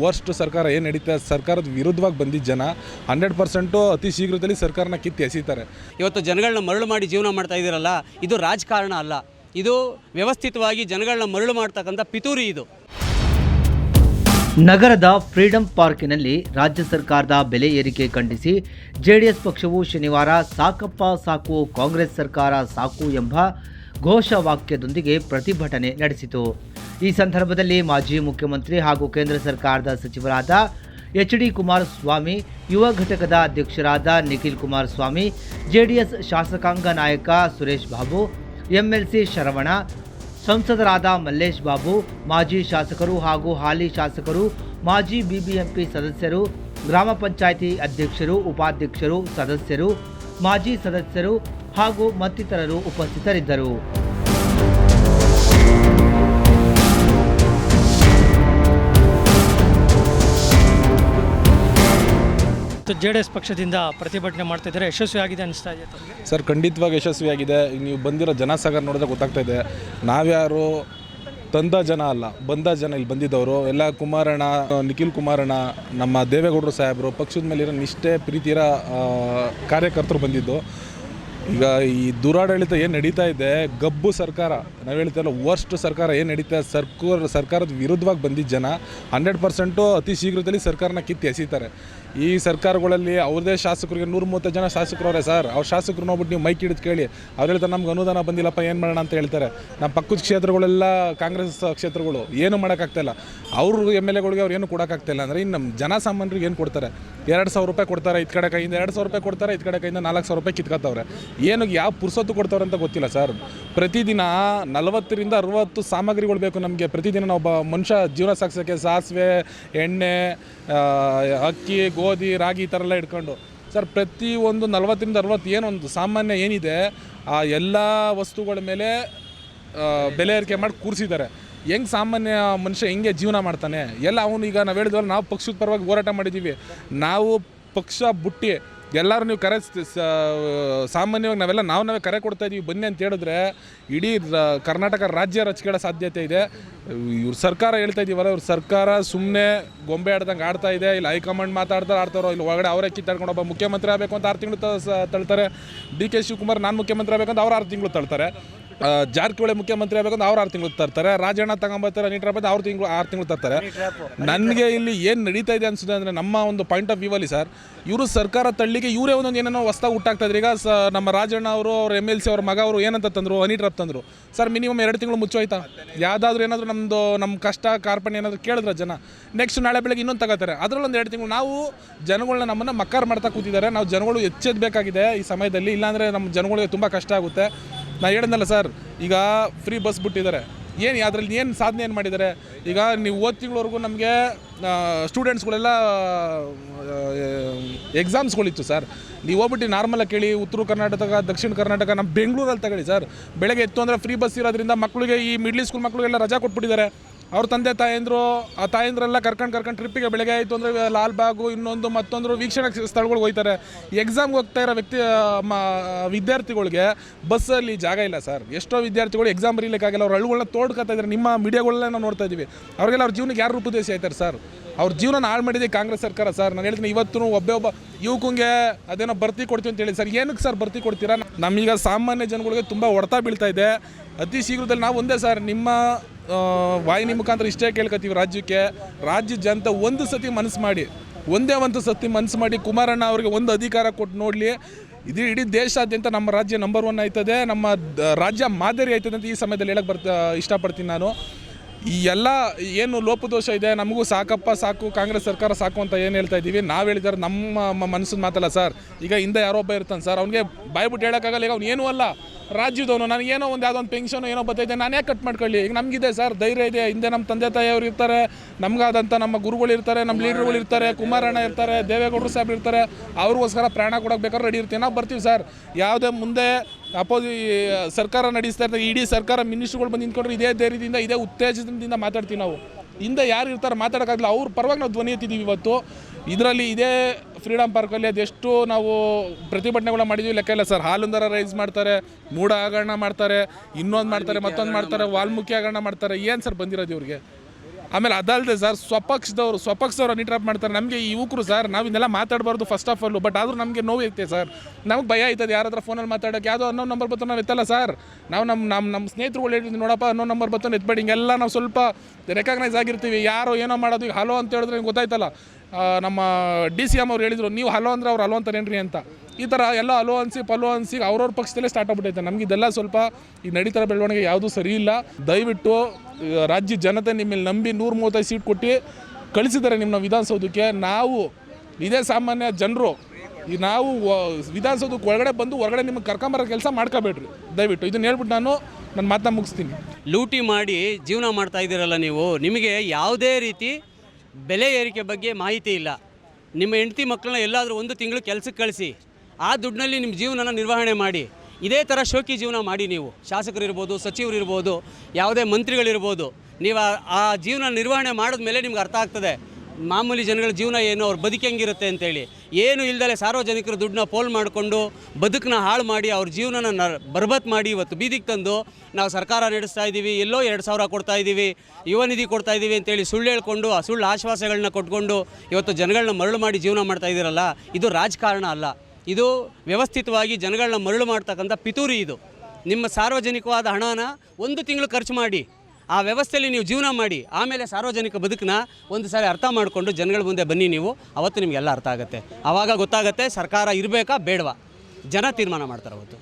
Worst ಸರ್ಕಾರ ಏನು ನಡೀತಾ ಸರ್ಕಾರದ ವಿರುದ್ಧವಾಗಿ ಬಂದಿದ್ದ ಜನ ಹಂಡ್ರೆಡ್ ಪರ್ಸೆಂಟು ಅತಿ ಶೀಘ್ರದಲ್ಲಿ ಸರ್ಕಾರನ ಕಿತ್ತು ಎಸಿತಾರೆ. ಇವತ್ತು ಜನಗಳನ್ನ ಮರಳು ಮಾಡಿ ಜೀವನ ಮಾಡ್ತಾ ಇದ್ದೀರಲ್ಲ ಇದು ರಾಜಕಾರಣ ಅಲ್ಲ. ಇದು ವ್ಯವಸ್ಥಿತವಾಗಿ ಜನಗಳನ್ನ ಮರಳು ಮಾಡ್ತಕ್ಕಂಥ ಪಿತೂರಿ ಇದು. ನಗರದ ಫ್ರೀಡಂ ಪಾರ್ಕಿನಲ್ಲಿ ರಾಜ್ಯ ಸರ್ಕಾರದ ಬೆಲೆ ಏರಿಕೆ ಖಂಡಿಸಿ ಜೆಡಿಎಸ್ ಪಕ್ಷವು ಶನಿವಾರ ಸಾಕಪ್ಪ ಸಾಕು ಕಾಂಗ್ರೆಸ್ ಸರ್ಕಾರ ಸಾಕು ಎಂಬ ಘೋಷವಾಕ್ಯದೊಂದಿಗೆ ಪ್ರತಿಭಟನೆ ನಡೆಸಿತು. ಈ ಸಂದರ್ಭದಲ್ಲಿ ಮಾಜಿ ಮುಖ್ಯಮಂತ್ರಿ ಹಾಗೂ ಕೇಂದ್ರ ಸರ್ಕಾರದ ಸಚಿವರಾದ ಎಚ್ ಡಿ ಕುಮಾರಸ್ವಾಮಿ, ಯುವ ಘಟಕದ ಅಧ್ಯಕ್ಷರಾದ ನಿಖಿಲ್ ಕುಮಾರಸ್ವಾಮಿ, ಜೆಡಿಎಸ್ ಶಾಸಕಾಂಗ ನಾಯಕ ಸುರೇಶ್ ಬಾಬು, ಎಂಎಲ್ಸಿ ಶರವಣ, ಸಂಸದರಾದ ಮಲ್ಲೇಶ್ ಬಾಬು, ಮಾಜಿ ಶಾಸಕರು ಹಾಗೂ ಹಾಲಿ ಶಾಸಕರು, ಮಾಜಿ ಬಿಬಿಎಂಪಿ ಸದಸ್ಯರು, ಗ್ರಾಮ ಪಂಚಾಯಿತಿ ಅಧ್ಯಕ್ಷರು, ಉಪಾಧ್ಯಕ್ಷರು, ಸದಸ್ಯರು, ಮಾಜಿ ಸದಸ್ಯರು ಹಾಗೂ ಮತ್ತಿತರರು ಉಪಸ್ಥಿತರಿದ್ದರು. ಜೆ ಡಿ ಎಸ್ ಪಕ್ಷದಿಂದ ಪ್ರತಿಭಟನೆ ಮಾಡ್ತಾ ಇದ್ದಾರೆ. ಯಶಸ್ವಿಯಾಗಿದೆ ಅನಿಸ್ತಾ ಇದೆ ಸರ್, ಖಂಡಿತವಾಗಿ ಯಶಸ್ವಿಯಾಗಿದೆ. ಈಗ ನೀವು ಬಂದಿರೋ ಜನಸಾಗರ ನೋಡಿದ್ರೆ ಗೊತ್ತಾಗ್ತಾ ಇದೆ. ನಾವ್ಯಾರು ತಂದ ಜನ ಅಲ್ಲ, ಬಂದ ಜನ ಇಲ್ಲಿ ಬಂದಿದ್ದವರು. ಎಲ್ಲ ಕುಮಾರಣ್ಣ, ನಿಖಿಲ್ ಕುಮಾರಣ್ಣ, ನಮ್ಮ ದೇವೇಗೌಡರು ಸಾಹೇಬರು, ಪಕ್ಷದ ಮೇಲಿರೋ ನಿಷ್ಠೆ ಪ್ರೀತಿರ ಕಾರ್ಯಕರ್ತರು ಬಂದಿದ್ದು. ಈಗ ಈ ದುರಾಡಳಿತ ಏನು ನಡೀತಾ ಇದೆ, ಗಬ್ಬು ಸರ್ಕಾರ, ನಾವು ಹೇಳ್ತಾ ಇಲ್ಲ ವರ್ಸ್ಟ್ ಸರ್ಕಾರ ಏನು ನಡೀತಾ ಸರ್ಕಾರ, ಸರ್ಕಾರದ ವಿರುದ್ಧವಾಗಿ ಬಂದಿದ್ದ ಜನ ಹಂಡ್ರೆಡ್ ಪರ್ಸೆಂಟು ಅತಿ ಶೀಘ್ರದಲ್ಲಿ ಸರ್ಕಾರನ ಕಿತ್ತು ಎಸೀತಾರೆ. ಈ ಸರ್ಕಾರಗಳಲ್ಲಿ ಅವ್ರದೇ ಶಾಸಕರಿಗೆ ನೂರ ಮೂವತ್ತು ಜನ ಶಾಸಕರವ್ರೆ ಸರ್. ಅವ್ರ ಶಾಸಕರು ನೋಡ್ಬಿಟ್ಟು ನೀವು ಮೈಕ್ ಹಿಡಿದು ಕೇಳಿ, ಅವ್ರು ಹೇಳ್ತಾರೆ ನಮ್ಗೆ ಅನುದಾನ ಬಂದಿಲ್ಲಪ್ಪ, ಏನು ಮಾಡೋಣ ಅಂತ ಹೇಳ್ತಾರೆ. ನಮ್ಮ ಪಕ್ಕದ ಕ್ಷೇತ್ರಗಳೆಲ್ಲ ಕಾಂಗ್ರೆಸ್ ಕ್ಷೇತ್ರಗಳು, ಏನು ಮಾಡೋಕ್ಕಾಗ್ತಾಯಿಲ್ಲ ಅವ್ರ ಎಂ ಎಲ್ ಎಗಳಿಗೆ ಅವ್ರು ಏನು ಕೊಡೋಕ್ಕಾಗ್ತಾಯಿಲ್ಲ ಅಂದರೆ ಇನ್ನು ನಮ್ಮ ಜನಸಾಮಾನ್ಯರಿಗೆ ಏನು ಕೊಡ್ತಾರೆ? ಎರಡು ಸಾವಿರ ರೂಪಾಯಿ ಕೊಡ್ತಾರೆ, ಇದು ಕಡೆ ಕೈಯಿಂದ ಎರಡು ಸಾವಿರ ರೂಪಾಯಿ ಕೊಡ್ತಾರೆ, ಇದು ಕಡೆ ಕೈಯಿಂದ ನಾಲ್ಕು ಸಾವಿರ ರೂಪಾಯಿ ಕಿತ್ಕೊತವ್ರೆ. ಏನು ಯಾವ ಪುರ್ಸೊತ್ತು ಕೊಡ್ತಾರೆ ಅಂತ ಗೊತ್ತಿಲ್ಲ ಸರ್. ಪ್ರತಿದಿನ ನಲವತ್ತರಿಂದ ಅರವತ್ತು ಸಾಮಗ್ರಿಗಳು ಬೇಕು ನಮಗೆ. ಪ್ರತಿದಿನ ನಾವು ಒಬ್ಬ ಮನುಷ್ಯ ಜೀವನ ಸಾಗಿಸೋಕ್ಕೆ ಸಾಸಿವೆ, ಎಣ್ಣೆ ಅಕ್ಕಿ, ಗೋಧಿ, ರಾಗಿ ಈ ಥರ ಎಲ್ಲ ಇಟ್ಕೊಂಡು. ಸರ್ ಪ್ರತಿ ಒಂದು ನಲವತ್ತರಿಂದ ಅರವತ್ತು ಏನೊಂದು ಸಾಮಾನ್ಯ ಏನಿದೆ, ಆ ಎಲ್ಲ ವಸ್ತುಗಳ ಮೇಲೆ ಬೆಲೆ ಏರಿಕೆ ಮಾಡಿ ಕೂರಿಸಿದ್ದಾರೆ. ಹೆಂಗೆ ಸಾಮಾನ್ಯ ಮನುಷ್ಯ ಹೆಂಗೆ ಜೀವನ ಮಾಡ್ತಾನೆ? ಎಲ್ಲ ಅವನು ಈಗ ನಾವು ಹೇಳಿದ್ವಲ್ಲ, ನಾವು ಪಕ್ಷದ ಪರವಾಗಿ ಹೋರಾಟ ಮಾಡಿದ್ದೀವಿ. ನಾವು ಪಕ್ಷ ಬುಟ್ಟಿ ಎಲ್ಲರೂ ನೀವು ಕರೆ ಸಾಮಾನ್ಯವಾಗಿ ನಾವೆಲ್ಲ ನಾವು ನಾವೇ ಕರೆ ಕೊಡ್ತಾ ಇದೀವಿ. ಬನ್ನಿ ಅಂತ ಹೇಳಿದ್ರೆ ಇಡೀ ಕರ್ನಾಟಕ ರಾಜ್ಯ ರಚಿಕೆಳ ಸಾಧ್ಯತೆ ಇದೆ. ಇವ್ರ ಸರ್ಕಾರ ಹೇಳ್ತಾ ಇದೀವಲ್ಲ, ಇವ್ರ ಸರ್ಕಾರ ಸುಮ್ಮನೆ ಗೊಂಬೆ ಆಡ್ದಂಗೆ ಆಡ್ತಾ ಇದೆ. ಇಲ್ಲಿ ಹೈಕಮಾಂಡ್ ಮಾತಾಡ್ತಾರೆ ಆಡ್ತಾರೋ ಇಲ್ಲಿ ಒಳಗಡೆ ಅವರೇ ಕಿತ್ತಾಡ್ಕೊಂಡು ಒಬ್ಬ ಮುಖ್ಯಮಂತ್ರಿ ಆಗಬೇಕು ಅಂತ ಆರು ತಿಂಗಳು ತಳ್ತಾರೆ. ಡಿ ಕೆ ಶಿವಕುಮಾರ್ ನಾನು ಮುಖ್ಯಮಂತ್ರಿ ಆಗಬೇಕು ಅಂತ ಅವ್ರು ಆರು ತಿಂಗಳು ತಳ್ತಾರೆ. ಜಾರಕಿಹೊಳಿ ಮುಖ್ಯಮಂತ್ರಿ ಆಗಬೇಕಂದ್ರೆ ಅವ್ರು ಆರು ತಿಂಗಳು ತರ್ತಾರೆ ರಾಜಣ್ಣ ತಗೊಂಬರ್ತಾರೆ ನೀಟ್ರ ಬಂದು ಅವ್ರು ತಿಂಗಳು ಆರು ತಿಂಗಳು ತರ್ತಾರೆ. ನನಗೆ ಇಲ್ಲಿ ಏನು ನಡೀತಾ ಇದೆ ಅನ್ಸುತ್ತೆ ಅಂದರೆ ನಮ್ಮ ಒಂದು ಪಾಯಿಂಟ್ ಆಫ್ ವ್ಯೂ ಅಲ್ಲಿ ಸರ್ ಇವರು ಸರ್ಕಾರ ತಳ್ಳಿಗೆ ಇವರೇ ಒಂದೊಂದು ಏನೇನೋ ಹೊಸ್ದಾಗಿ ಹುಟ್ಟಾಗ್ತಾ ಇದ್ರೆ. ಈಗ ಸ ನಮ್ಮ ರಾಜಣ್ಣ ಅವರು ಅವ್ರ ಎಂ ಎಲ್ ಸಿ ಅವ್ರ ಮಗ ಅವರು ಏನಂತ ತಂದರು ಹನಿ ಟ್ರಾಪ್ ತಂದರು. ಸರ್ ಮಿನಿಮಮ್ ಎರಡು ತಿಂಗಳು ಮುಚ್ಚೋಯ್ತಾ? ಯಾವುದಾದ್ರೂ ಏನಾದರೂ ನಮ್ಮದು ನಮ್ಮ ಕಷ್ಟ ಕಾರ್ಪಣ್ಯ ಏನಾದರೂ ಕೇಳಿದ್ರೆ ಜನ? ನೆಕ್ಸ್ಟ್ ನಾಳೆ ಬೆಳಗ್ಗೆ ಇನ್ನೊಂದು ತಗೋತಾರೆ. ಅದರಲ್ಲಿ ಒಂದು ಎರಡು ತಿಂಗಳು ನಾವು ಜನಗಳನ್ನ ನಮ್ಮನ್ನು ಮಕ್ಕಾರ್ ಮಾಡ್ತಾ ಕೂತಿದ್ದಾರೆ. ನಾವು ಜನಗಳು ಎಚ್ಚೆದಬೇಕಾಗಿದೆ ಈ ಸಮಯದಲ್ಲಿ. ಇಲ್ಲಾಂದರೆ ನಮ್ಮ ಜನಗಳಿಗೆ ತುಂಬ ಕಷ್ಟ ಆಗುತ್ತೆ. ನಾ ಹೇಳಿದ್ನಲ್ಲ ಸರ್, ಈಗ ಫ್ರೀ ಬಸ್ ಬಿಟ್ಟಿದ್ದಾರೆ. ಏನು ಅದರಲ್ಲಿ ಏನು ಸಾಧನೆ ಏನು ಮಾಡಿದ್ದಾರೆ? ಈಗ ನೀವು ಓದ್ ತಿಂಗಳವರೆಗೂ ನಮಗೆ ಸ್ಟೂಡೆಂಟ್ಸ್ಗಳೆಲ್ಲ ಎಕ್ಸಾಮ್ಸ್ಗಳಿತ್ತು ಸರ್. ನೀವು ಹೋಗ್ಬಿಟ್ಟು ನಾರ್ಮಲಾಗಿ ಕೇಳಿ, ಉತ್ತರ ಕರ್ನಾಟಕ, ದಕ್ಷಿಣ ಕರ್ನಾಟಕ ನಮ್ಮ ಬೆಂಗಳೂರಲ್ಲಿ ತಗೊಳ್ಳಿ ಸರ್. ಬೆಳಗ್ಗೆ ಎತ್ತು ಅಂದರೆ ಫ್ರೀ ಬಸ್ ಇರೋದ್ರಿಂದ ಮಕ್ಕಳಿಗೆ ಈ ಮಿಡ್ಲ್ ಸ್ಕೂಲ್ ಮಕ್ಕಳಿಗೆಲ್ಲ ರಜಾ ಕೊಟ್ಬಿಟ್ಟಿದ್ದಾರೆ. ಅವ್ರ ತಂದೆ ತಾಯಂದ್ರು, ಆ ತಾಯಂದ್ರೆಲ್ಲ ಕರ್ಕೊಂಡು ಕರ್ಕೊಂಡು ಟ್ರಿಪ್ಪಿಗೆ ಬೆಳಗ್ಗೆ ಆಯಿತು ಅಂದರೆ ಲಾಲ್ಬಾಗು, ಇನ್ನೊಂದು ಮತ್ತೊಂದು ವೀಕ್ಷಣೆ ಸ್ಥಳಗಳಿಗೆ ಹೋಗ್ತಾರೆ. ಎಕ್ಸಾಮ್ಗೆ ಹೋಗ್ತಾ ಇರೋ ವ್ಯಕ್ತಿ ಮ ವಿದ್ಯಾರ್ಥಿಗಳಿಗೆ ಬಸ್ಸಲ್ಲಿ ಜಾಗ ಇಲ್ಲ ಸರ್. ಎಷ್ಟೋ ವಿದ್ಯಾರ್ಥಿಗಳು ಎಕ್ಸಾಮ್ ಬರೀಲಿಕ್ಕಾಗಲ್ಲ, ಅವ್ರು ಹಳ್ಳುಗಳನ್ನ ತೋಡ್ಕೊತಾ ಇದ್ದಾರೆ ನಿಮ್ಮ ಮೀಡಿಯಾಗಳನ್ನ ನಾವು ನೋಡ್ತಾ ಇದ್ದೀವಿ ಅವ್ರಿಗೆಲ್ಲ ಅವ್ರ ಜೀವನಕ್ಕೆ ಯಾರು ರೂಪದೇಶ ಆಯ್ತಾರೆ ಸರ್? ಅವ್ರ ಜೀವನ ಹಾಳು ಮಾಡಿದೆ ಕಾಂಗ್ರೆಸ್ ಸರ್ಕಾರ ಸರ್. ನಾನು ಹೇಳ್ತೀನಿ ಇವತ್ತು ಒಬ್ಬೇ ಒಬ್ಬ ಯುವಕಂಗೆ ಅದೇನೋ ಭರ್ತಿ ಕೊಡ್ತೀವಿ ಅಂತ ಹೇಳಿ ಸರ್. ಏನಕ್ಕೆ ಸರ್ ಭರ್ತಿ ಕೊಡ್ತೀರಾ? ನಮೀಗ ಸಾಮಾನ್ಯ ಜನಗಳಿಗೆ ತುಂಬ ಹೊಡೆತ ಬೀಳ್ತಾ ಇದೆ. ಅತಿ ಶೀಘ್ರದಲ್ಲಿ ನಾವು ಒಂದೇ ಸರ್, ನಿಮ್ಮ ವಾಹಿನಿ ಮುಖಾಂತರ ಇಷ್ಟೇ ಕೇಳ್ಕೊತೀವಿ ರಾಜ್ಯಕ್ಕೆ. ರಾಜ್ಯ ಜನತೆ ಒಂದು ಸತಿ ಮನಸ್ಸು ಮಾಡಿ, ಒಂದೇ ಒಂದು ಸತಿ ಮನಸ್ಸು ಮಾಡಿ ಕುಮಾರಣ್ಣ ಅವರಿಗೆ ಒಂದು ಅಧಿಕಾರ ಕೊಟ್ಟು ನೋಡಲಿ. ಇದು ಇಡೀ ದೇಶಾದ್ಯಂತ ನಮ್ಮ ರಾಜ್ಯ ನಂಬರ್ ಒನ್ ಆಯ್ತದೆ. ನಮ್ಮ ರಾಜ್ಯ ಮಾದರಿ ಆಯ್ತದೆ ಅಂತ ಈ ಸಮಯದಲ್ಲಿ ಹೇಳಕ್ಕೆ ಬರ್ತಾ, ಇಷ್ಟಪಡ್ತೀನಿ ನಾನು. ಈ ಎಲ್ಲ, ಏನು ಲೋಪದೋಷ ಇದೆ, ನಮಗೂ ಸಾಕಪ್ಪ, ಸಾಕು, ಕಾಂಗ್ರೆಸ್ ಸರ್ಕಾರ ಸಾಕು ಅಂತ ಏನು ಹೇಳ್ತಾ ಇದ್ದೀವಿ? ನಾವು ಹೇಳಿದಾರೆ ನಮ್ಮ ಮನಸ್ಸಿನ ಮಾತಲ್ಲ ಸರ್. ಈಗ ಹಿಂದೆ ಯಾರೋ ಒಬ್ಬ ಇರ್ತಾನೆ ಸರ್. ಅವ್ನಿಗೆ ಬಾಯ್ಬಿಟ್ಟು ಹೇಳೋಕ್ಕಾಗಲ್ಲ ಈಗ ಅವ್ನು ಏನೂ ಅಲ್ಲ. ರಾಜ್ಯದವನು ನನಗೆ ಏನೋ ಒಂದು ಯಾವುದೋ ಒಂದು ಪೆನ್ಷನ್ ಏನೋ ಬರ್ತೈತೆ, ನಾನೇ ಕಟ್ ಮಾಡ್ಕೊಳ್ಳಿ? ಈಗ ನಮಗಿದೆ ಸರ್, ಧೈರ್ಯ ಇದೆ. ಹಿಂದೆ ನಮ್ಮ ತಂದೆ ತಾಯಿಯವರು ಇರ್ತಾರೆ ನಮಗಾದಂಥ ನಮ್ಮ ಗುರುಗಳು ಇರ್ತಾರೆ, ನಮ್ಮ ಲೀಡರ್ಗಳು ಇರ್ತಾರೆ, ಕುಮಾರಣ್ಣ ಇರ್ತಾರೆ, ದೇವೇಗೌಡರು ಸಾಹೇಬ್ ಇರ್ತಾರೆ, ಅವ್ರಿಗೋಸ್ಕರ ಪ್ರಾಣ ಕೊಡೋಕೆ ಬೇಕಾದ್ರೆ ರೆಡಿ ಇರ್ತೀವಿ ನಾವು ಬರ್ತೀವಿ ಸರ್. ಯಾವುದೇ ಮುಂದೆ ಅಪೋಸಿ, ಸರ್ಕಾರ ನಡೆಸ್ತಾ ಇರ್ತಾರೆ ಇಡೀ ಸರ್ಕಾರ ಮಿನಿಸ್ಟ್ರುಗಳು ಬಂದು ನಿಂತ್ಕೊಂಡ್ರೆ ಇದೇ ಧೈರ್ಯದಿಂದ, ಇದೇ ಉತ್ತೇಜನದಿಂದ ಮಾತಾಡ್ತೀವಿ ನಾವು. ಹಿಂದೆ ಯಾರು ಇರ್ತಾರೆ ಮಾತಾಡೋಕ್ಕಾಗಲ್ಲ ಅವ್ರ ಪರವಾಗಿ ನಾವು ಧ್ವನಿ ಎತ್ತಿದ್ದೀವಿ ಇವತ್ತು. ಇದರಲ್ಲಿ ಇದೇ ಫ್ರೀಡಮ್ ಪಾರ್ಕಲ್ಲಿ ಅದೆಷ್ಟು ನಾವು ಪ್ರತಿಭಟನೆಗಳು ಮಾಡಿದ್ವಿ. ಲೆಕ್ಕ ಇಲ್ಲ ಸರ್. ಹಾಲುಂದರ ರೈಸ್ ಮಾಡ್ತಾರೆ, ಮೂಡ ಹಗರಣ ಮಾಡ್ತಾರೆ, ಇನ್ನೊಂದು ಮಾಡ್ತಾರೆ, ಮತ್ತೊಂದು ಮಾಡ್ತಾರೆ ವಾಲ್ಮುಖಿ ಹಗರಣ ಮಾಡ್ತಾರೆ. ಏನು ಸರ್ ಬಂದಿರೋದು ಇವ್ರಿಗೆ? ಆಮೇಲೆ ಅದಲ್ಲದೆ ಸರ್, ಸ್ವಪಕ್ಷದವರು, ಸ್ವಪಕ್ಷದವ್ರು ಅನಿಟ್ರಾಪ್ ಮಾಡ್ತಾರೆ. ನಮಗೆ ಈ ಯುವಕರು ಸರ್, ನಾವು ಇದನ್ನೆಲ್ಲ ಮಾತಾಡಬಾರ್ದು ಫಸ್ಟ್ ಆಫ್ ಆಲ್ ಬಟ್ ಆದರೂ ನಮಗೆ ನೋವು ಸರ್. ನಮಗೆ ಭಯ ಆಯ್ತದೆ ಯಾರ ಹತ್ರ ಫೋನಲ್ಲಿ ಮಾತಾಡೋಕೆ. ಯಾವುದೋ ಅನ್ನೋ ನಂಬರ್ ಬತ್ತೋ ನಾವು ಎತ್ತಲ್ಲ ಸರ್. ನಾವು ನಮ್ಮ ನಮ್ಮ ನಮ್ಮ ಸ್ನೇಹಿತರು ಹೇಳಿದ್ವಿ, ನೋಡಪ್ಪ ಅನ್ನೋ ನಂಬರ್ ಬತ್ತೋ ಎತ್ಬೇಡಿ. ಹಿಂಗೆಲ್ಲ ನಾವು ಸ್ವಲ್ಪ ರೆಕಗ್ನೈಸ್ ಆಗಿರ್ತೀವಿ. ಯಾರೋ ಏನೋ ಮಾಡೋದು ಈಗ ಹಲೋ ಅಂತ ಹೇಳಿದ್ರೆ ಗೊತ್ತಾಯ್ತಲ್ಲ. ನಮ್ಮ ಡಿ ಸಿ ಎಂ ಅವ್ರು ಹೇಳಿದರು, ನೀವು ಹಲೋ ಅಂದ್ರೆ ಅವ್ರು ಹಲೋ ಅಂತಾರೇನ್ರಿ ಅಂತ. ಈ ಥರ ಎಲ್ಲ ಹಲೋ ಅನ್ಸಿ ಪಲೋ ಅನ್ಸಿ ಅವ್ರವ್ರ ಪಕ್ಷದಲ್ಲೇ ಸ್ಟಾರ್ಟ್ ಆಗ್ಬಿಟ್ಟೈತೆ. ನಮ್ಗೆ ಇದೆಲ್ಲ ಸ್ವಲ್ಪ ಈ ನಡೀತಾರ ಬೆಳವಣಿಗೆ ಯಾವುದೂ ಸರಿ ಇಲ್ಲ. ದಯವಿಟ್ಟು ರಾಜ್ಯ ಜನತೆ ನಿಮ್ಮಲ್ಲಿ ನಂಬಿ ನೂರ ಮೂವತ್ತೈದು ಸೀಟ್ ಕೊಟ್ಟು ಕಳಿಸಿದ್ದಾರೆ ನಿಮ್ಮ ವಿಧಾನಸೌಧಕ್ಕೆ. ನಾವು, ಇದೇ ಸಾಮಾನ್ಯ ಜನರು, ಈ ನಾವು ವಿಧಾನಸೌಧಕ್ಕೆ ಒಳಗಡೆ ಬಂದು ಹೊರಗಡೆ ನಿಮಗೆ ಕರ್ಕೊಂಬರೋ ಕೆಲಸ ಮಾಡ್ಕೋಬೇಡ್ರಿ. ದಯವಿಟ್ಟು, ಇದನ್ನ ಹೇಳ್ಬಿಟ್ಟು ನಾನು ನನ್ನ ಮಾತನ್ನ ಮುಗಿಸ್ತೀನಿ. ಲೂಟಿ ಮಾಡಿ ಜೀವನ ಮಾಡ್ತಾ ಇದ್ದೀರಲ್ಲ ನೀವು, ನಿಮಗೆ ಯಾವುದೇ ರೀತಿ ಬೆಲೆ ಏರಿಕೆ ಬಗ್ಗೆ ಮಾಹಿತಿ ಇಲ್ಲ. ನಿಮ್ಮ ಹೆಂಡತಿ ಮಕ್ಕಳನ್ನ ಎಲ್ಲಾದರೂ ಒಂದು ತಿಂಗಳು ಕೆಲಸಕ್ಕೆ ಕಳಿಸಿ, ಆ ದುಡ್ಡಿನಲ್ಲಿ ನಿಮ್ಮ ಜೀವನನ ನಿರ್ವಹಣೆ ಮಾಡಿ, ಇದೇ ಥರ ಶೋಕಿ ಜೀವನ ಮಾಡಿ ನೀವು. ಶಾಸಕರಿರ್ಬೋದು ಸಚಿವರಿರ್ಬೋದು ಯಾವುದೇ ಮಂತ್ರಿಗಳಿರ್ಬೋದು, ನೀವು ಆ ಜೀವನ ನಿರ್ವಹಣೆ ಮಾಡಿದ್ಮೇಲೆ ನಿಮ್ಗೆ ಅರ್ಥ ಆಗ್ತದೆ. ಮಾಮೂಲಿ ಜನಗಳ ಜೀವನ ಏನು, ಅವ್ರ ಬದುಕು ಹೆಂಗಿರುತ್ತೆ ಅಂತೇಳಿ. ಏನು ಇಲ್ದಲೆ ಸಾರ್ವಜನಿಕರ ದುಡ್ಡನ್ನ ಪೋಲ್ ಮಾಡಿಕೊಂಡು ಬದುಕನ್ನ ಹಾಳು ಮಾಡಿ ಅವ್ರ ಜೀವನನ ನ ಬರ್ಬತ್ ಮಾಡಿ ಇವತ್ತು ಬೀದಿಗೆ ತಂದು ನಾವು ಸರ್ಕಾರ ನಡೆಸ್ತಾ ಇದ್ದೀವಿ ಎಲ್ಲೋ ಎರಡು ಸಾವಿರ ಕೊಡ್ತಾ ಇದ್ದೀವಿ ಯುವ ನಿಧಿ ಕೊಡ್ತಾ ಇದ್ದೀವಿ ಅಂತೇಳಿ ಸುಳ್ಳು ಹೇಳ್ಕೊಂಡು ಆ ಸುಳ್ಳು ಆಶ್ವಾಸಗಳನ್ನ ಕೊಟ್ಕೊಂಡು ಇವತ್ತು ಜನಗಳನ್ನ ಮರಳು ಮಾಡಿ ಜೀವನ ಮಾಡ್ತಾ ಇದ್ದೀರಲ್ಲ ಇದು ರಾಜಕಾರಣ ಅಲ್ಲ. ಇದು ವ್ಯವಸ್ಥಿತವಾಗಿ ಜನಗಳನ್ನ ಮರಳು ಮಾಡ್ತಕ್ಕಂಥ ಪಿತೂರಿ ಇದು. ನಿಮ್ಮ ಸಾರ್ವಜನಿಕವಾದ ಹಣನ ಒಂದು ತಿಂಗಳು ಖರ್ಚು ಮಾಡಿ ಆ ವ್ಯವಸ್ಥೆಯಲ್ಲಿ ನೀವು ಜೀವನ ಮಾಡಿ, ಆಮೇಲೆ ಸಾರ್ವಜನಿಕ ಬದುಕನ್ನ ಒಂದು ಸಾರಿ ಅರ್ಥ ಮಾಡಿಕೊಂಡು ಜನಗಳ ಮುಂದೆ ಬನ್ನಿ ನೀವು, ಅವತ್ತು ನಿಮಗೆಲ್ಲ ಅರ್ಥ ಆಗುತ್ತೆ. ಆವಾಗ ಗೊತ್ತಾಗುತ್ತೆ ಸರ್ಕಾರ ಇರಬೇಕಾ ಬೇಡವಾ? ಜನ ತೀರ್ಮಾನ ಮಾಡ್ತಾರೆ ಅವತ್ತು.